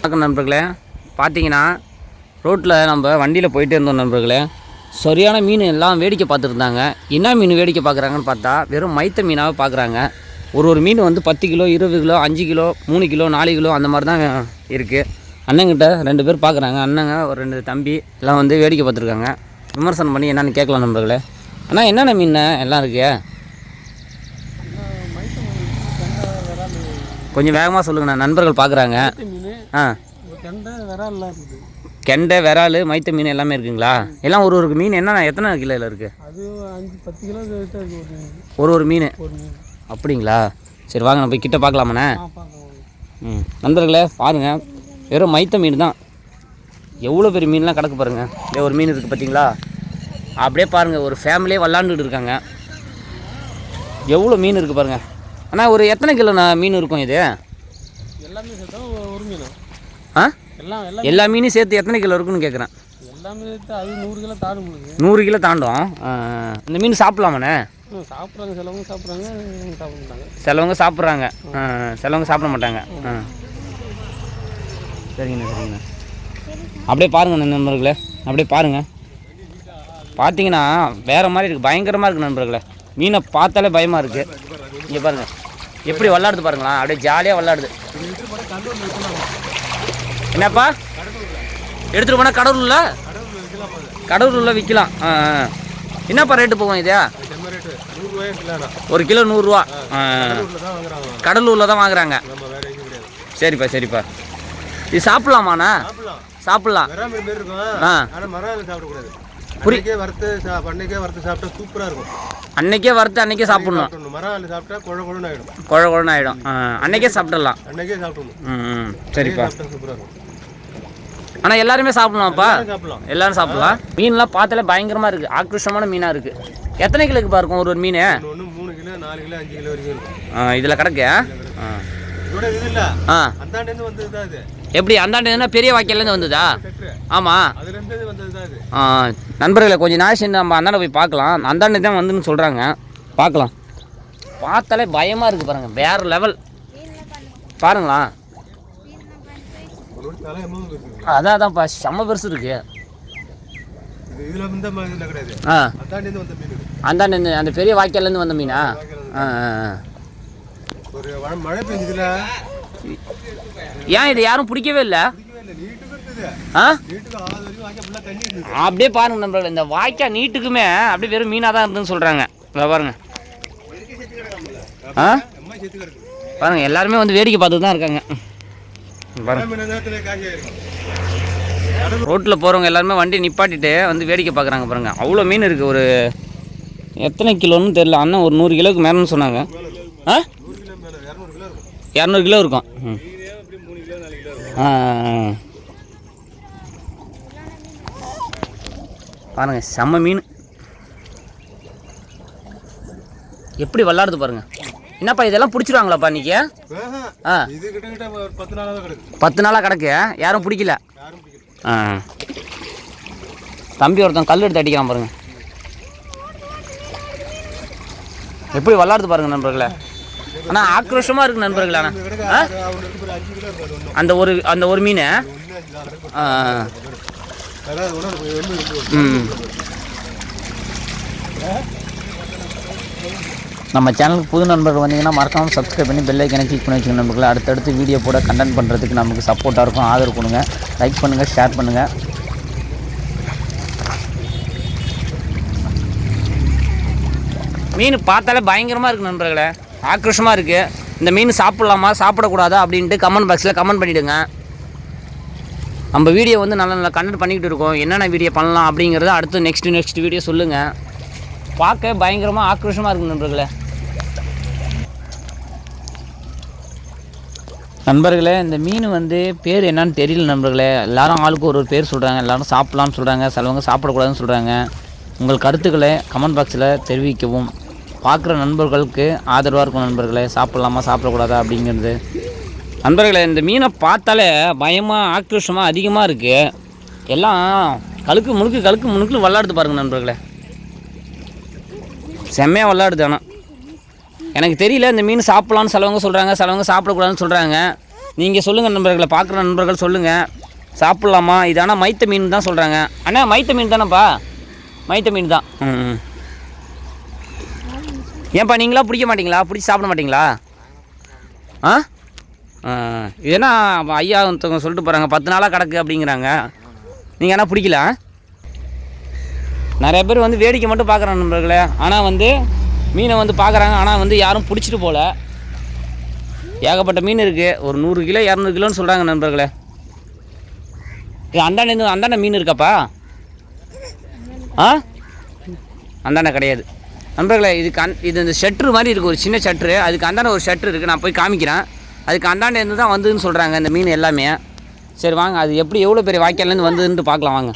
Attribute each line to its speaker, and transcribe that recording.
Speaker 1: வணக்கம் நண்பர்களே. பார்த்தீங்கன்னா ரோட்டில் நம்ம வண்டியில் போயிட்டே இருந்தோம் நண்பர்களே. சரியான மீன் எல்லாம் வேடிக்கை பார்த்துருந்தாங்க. என்ன மீன் வேடிக்கை பார்க்குறாங்கன்னு பார்த்தா வெறும் மைத்த மீனாக பார்க்குறாங்க. ஒரு ஒரு மீன் வந்து பத்து கிலோ இருபது கிலோ அஞ்சு கிலோ மூணு கிலோ நாலு கிலோ அந்த மாதிரி தான் இருக்குது அண்ணங்கிட்ட ரெண்டு பேர் பார்க்குறாங்க. அண்ணங்க ஒரு ரெண்டு தம்பி எல்லாம் வந்து வேடிக்கை பார்த்துருக்காங்க. விமர்சனம் பண்ணி என்னென்னு கேட்கலாம் நண்பர்களே. அண்ணா என்னென்ன மீன் எல்லாம் இருக்கு. கொஞ்சம் வேகமாக சொல்லுங்கண்ணா. நண்பர்கள் பார்க்குறாங்க. ஆ.
Speaker 2: கெண்டை
Speaker 1: விரால் மைத்த மீன் எல்லாமே இருக்குங்களா? எல்லாம் ஒரு ஒரு மீன். என்னென்ன எத்தனை கிலோவில் இருக்குது
Speaker 2: அது அஞ்சு பத்து கிலோ ஒரு
Speaker 1: ஒரு மீன்? அப்படிங்களா? சரி வாங்க நம்ம போய் கிட்ட பார்க்கலாமாண்ணே? ம். நண்பர்களே பாருங்கள் வெறும் மைத்த மீன் தான். எவ்வளோ பெரிய மீன்லாம் கிடக்கு பாருங்கள் இதே ஒரு மீன் இருக்குது பார்த்தீங்களா அப்படியே பாருங்கள் ஒரு ஃபேமிலியே விளாண்டுட்டு இருக்காங்க. எவ்வளோ மீன் இருக்குது பாருங்கள் அண்ணா ஒரு எத்தனை கிலோ மீன் இருக்கும் இது?
Speaker 2: எல்லாமே சேர்த்தா ஒரு- ஒரு மீன்
Speaker 1: ஆ? எல்லா மீனும் சேர்த்து எத்தனை கிலோ இருக்குன்னு கேட்குறேன்
Speaker 2: நூறு கிலோ
Speaker 1: தாண்டும். இந்த மீன் சாப்பிட்லாமாண்ணே?
Speaker 2: சாப்பிட்றாங்க. சிலவங்க சாப்பிட்றாங்க
Speaker 1: சிலவங்க சாப்பிட்றாங்க. சிலவங்க சாப்பிட மாட்டாங்க. சரிங்கண்ணா சரிங்கண்ணா. அப்படியே பாருங்க நண்பர்களே. அப்படியே பாருங்க. பார்த்தீங்கன்னா வேற மாதிரி இருக்குது பயங்கரமாக இருக்குது நண்பர்களே. மீனை பார்த்தாலே பயமாக இருக்குது இங்கே பாருங்க. எப்படி விளாடுது பாருங்களா அப்படியே ஜாலியாக விளாடுது. என்னப்பா? எடுத்துகிட்டு போனால் கடவுளில்? கடவுளில் விற்கலாம் ஆ. என்னப்பா ரேட்டு போகும் இதே? ஒரு கிலோ நூறுரூவா கடலூரில் தான் வாங்குறாங்க. சரிப்பா சரிப்பா. இது சாப்பிட்லாமாண்ணா?
Speaker 2: சாப்பிடலாம்.
Speaker 1: ஆ.
Speaker 2: அன்னைக்கே வறுத்து பண்ணைக்கே வறுத்து சாப்பிட்டா சூப்பராக இருக்கும்.
Speaker 1: அன்னைக்கே வறுத்து அன்னைக்கே சாப்பிட்ணும்.
Speaker 2: மரம் சாப்பிட்டா குழ குழன்னு ஆகிடும்
Speaker 1: குழ குழன்னு ஆகிடும் அன்னைக்கே சாப்பிட்டுடலாம்
Speaker 2: அன்னைக்கே சாப்பிடணும்.
Speaker 1: சரிப்பா.
Speaker 2: சூப்பராக இருக்கும்.
Speaker 1: ஆனால் எல்லாருமே சாப்பிடலாம்ப்பா.
Speaker 2: சாப்பிடலாம்.
Speaker 1: எல்லாரும் சாப்பிடலாம். மீன்லாம் பார்த்தாலே பயங்கரமாக இருக்குது ஆக்ரோஷமான மீனாக இருக்குது எத்தனை கிலோக்கு இருக்கும் ஒரு ஒரு மீன்?
Speaker 2: மூணு கிலோ நாலு கிலோ அஞ்சு கிலோ வரைக்கும்
Speaker 1: இதில் கிடக்கு? ஆ.
Speaker 2: இதோட இது இல்லை.
Speaker 1: ஆ. எப்படி அந்தாண்டு பெரிய வாக்கியலேருந்து வந்ததா? ஆமாம் நண்பர்களே கொஞ்சம் நாள் சேர்ந்து நம்ம அந்தாண்ட போய் பார்க்கலாம். அந்தாண்ட தான் வந்துன்னு சொல்கிறாங்க பார்க்கலாம். பார்த்தாலே பயமாக இருக்குது பாருங்கள் வேறு லெவல் பாருங்களா. அதான் அதான்ப்பா. செம்ம பெருசு இருக்கு. ஆ. அந்தாண்ட அந்த பெரிய வாய்க்கால்லேருந்து வந்த மீனா? ஆ
Speaker 2: மழை பெஞ்சதுல.
Speaker 1: ஏன் இதை யாரும் பிடிக்கவே இல்லை? ஆ? அப்படியே பாருங்க நம்மள இந்த வாய்க்கால் நீட்டுக்குமே அப்படியே வெறும் மீனாக தான் இருந்துன்னு சொல்கிறாங்க பாருங்க. ஆ? பாருங்க எல்லாருமே வந்து வேடிக்கை பார்த்துட்டு தான் இருக்காங்க. பாருங்க. ரோட்டில் போகிறவங்க எல்லாருமே வண்டி நிப்பாட்டிட்டு வந்து வேடிக்கை பார்க்குறாங்க பாருங்க. அவ்வளோ மீன் இருக்குது ஒரு எத்தனை கிலோன்னு தெரில அண்ணன் ஒரு நூறு கிலோவுக்கு மேலேன்னு சொன்னாங்க. ஆ? ஆ ஆ, ஆ. பாருங்க செம்ம மீன். எப்படி விளாடுது பாருங்க. என்னப்பா இதெல்லாம் பிடிச்சிருவாங்களாப்பா இன்னைக்கு. ஆ.
Speaker 2: பத்து நாளாக கிடக்கு?
Speaker 1: யாரும் பிடிக்கல?
Speaker 2: யாரும் பிடிக்கல.
Speaker 1: ஆ. தம்பி ஒருத்தன் கல் எடுத்து அடிக்கிறான் பாருங்க. எப்படி விளாடுது பாருங்க நண்பர்களே. ஆனால் ஆக்ரோஷமாக இருக்கு நண்பர்களே ஆனால் அந்த ஒரு அந்த ஒரு மீன். நம்ம சேனலுக்கு புது நண்பர்கள் வந்தீங்கன்னா மறக்காமல் சப்ஸ்கிரைப் பண்ணி பெல் ஐக்கனை கிளிக் பண்ணி வச்சுக்கணும் நண்பர்களே. அடுத்தடுத்து வீடியோ போட கண்டென்ட் பண்ணுறதுக்கு நமக்கு சப்போர்ட்டாக இருக்கும். ஆதரவு கொடுங்க. லைக் பண்ணுங்கள் ஷேர் பண்ணுங்கள் மீன் பார்த்தாலே பயங்கரமாக இருக்குது நண்பர்களே. ஆக்ரோஷமாக இருக்குது இந்த மீன் சாப்பிட்லாமா? சாப்பிடக்கூடாதா? அப்படின்ட்டு கமெண்ட் பாக்ஸில் கமெண்ட் பண்ணிவிடுங்க நம்ம வீடியோ வந்து நல்ல நல்ல கண்டென்ட் பண்ணிக்கிட்டு இருக்கோம். என்னென்ன வீடியோ பண்ணலாம் அப்படிங்கிறத அடுத்து நெக்ஸ்ட் நெக்ஸ்ட் வீடியோ சொல்லுங்கள் பார்க்க பயங்கரமாக ஆக்ரோஷமாக இருக்கு நண்பர்களே. நண்பர்களே இந்த மீன் வந்து பேர் என்னன்னு தெரியல நண்பர்களே. எல்லாரும் ஆளுக்கு ஒரு ஒரு பேர் சொல்கிறாங்க எல்லாரும் சாப்பிட்லான்னு சொல்கிறாங்க சிலவங்க சாப்பிடக்கூடாதுன்னு சொல்கிறாங்க உங்கள் கருத்துக்களை கமெண்ட் பாக்ஸில் தெரிவிக்கவும். பார்க்குற நண்பர்களுக்கு ஆதரவாக இருக்கும் நண்பர்களே சாப்பிட்லாமா சாப்பிடக்கூடாதா அப்படிங்கிறது. நண்பர்களே இந்த மீனை பார்த்தாலே பயமாக ஆக்ரோஷமாக அதிகமாக இருக்குது எல்லாம் கழுக்கு முழுக்கு கழுக்கு முழுக்கு விளாடுது பாருங்கள் நண்பர்களே. செம்மையாக விளாடுது ஆனால் எனக்கு தெரியல இந்த மீன் சாப்பிட்லான்னு சிலவங்க சொல்கிறாங்க சிலவங்க சாப்பிடக்கூடாதுன்னு சொல்கிறாங்க நீங்கள் சொல்லுங்கள் நண்பர்களை பார்க்குற நண்பர்கள் சொல்லுங்கள் சாப்பிட்லாமா? இது ஆனால் மைத்த மீன் தான் சொல்கிறாங்க அண்ணா மைத்த மீன் தானேப்பா? மைத்த மீன் தான். ம் ம். ஏன்ப்பா நீங்களாம் பிடிக்க மாட்டிங்களா? பிடிச்சி சாப்பிட மாட்டிங்களா? ஆ? ஏன்னா ஐயா ஒருத்தவங்க சொல்லிட்டு போகிறாங்க பத்து நாளாக கிடக்கு அப்படிங்கிறாங்க. நீங்கள் என்ன பிடிக்கல நிறைய பேர் வந்து வேடிக்கை மட்டும் பார்க்குறாங்க நண்பர்களே. ஆனால் வந்து மீனை வந்து பார்க்குறாங்க. ஆனால் வந்து யாரும் பிடிச்சிட்டு போகல ஏகப்பட்ட மீன் இருக்குது ஒரு நூறு கிலோ இரநூறு கிலோன்னு சொல்கிறாங்க நண்பர்களே. ஏ அந்தாண்ட அந்தாண்ட மீன் இருக்காப்பா? ஆ? அந்தாண்ட கிடையாது. நண்பர்களே இதுக்கு அந் இது இந்த ஷட்ரு மாதிரி இருக்குது ஒரு சின்ன ஷட்ரு அதுக்கு அந்தாண்ட ஒரு ஷட்ரு இருக்குது நான் போய் காமிக்கிறேன். அதுக்கு அந்தாண்ட இருந்து தான் வந்ததுன்னு சொல்கிறாங்க இந்த மீன் எல்லாமே. சரி வாங்க அது எப்படி எவ்வளோ பெரிய வாய்க்கால்லேருந்து வந்ததுன்ட்டு பார்க்கலாம் வாங்க.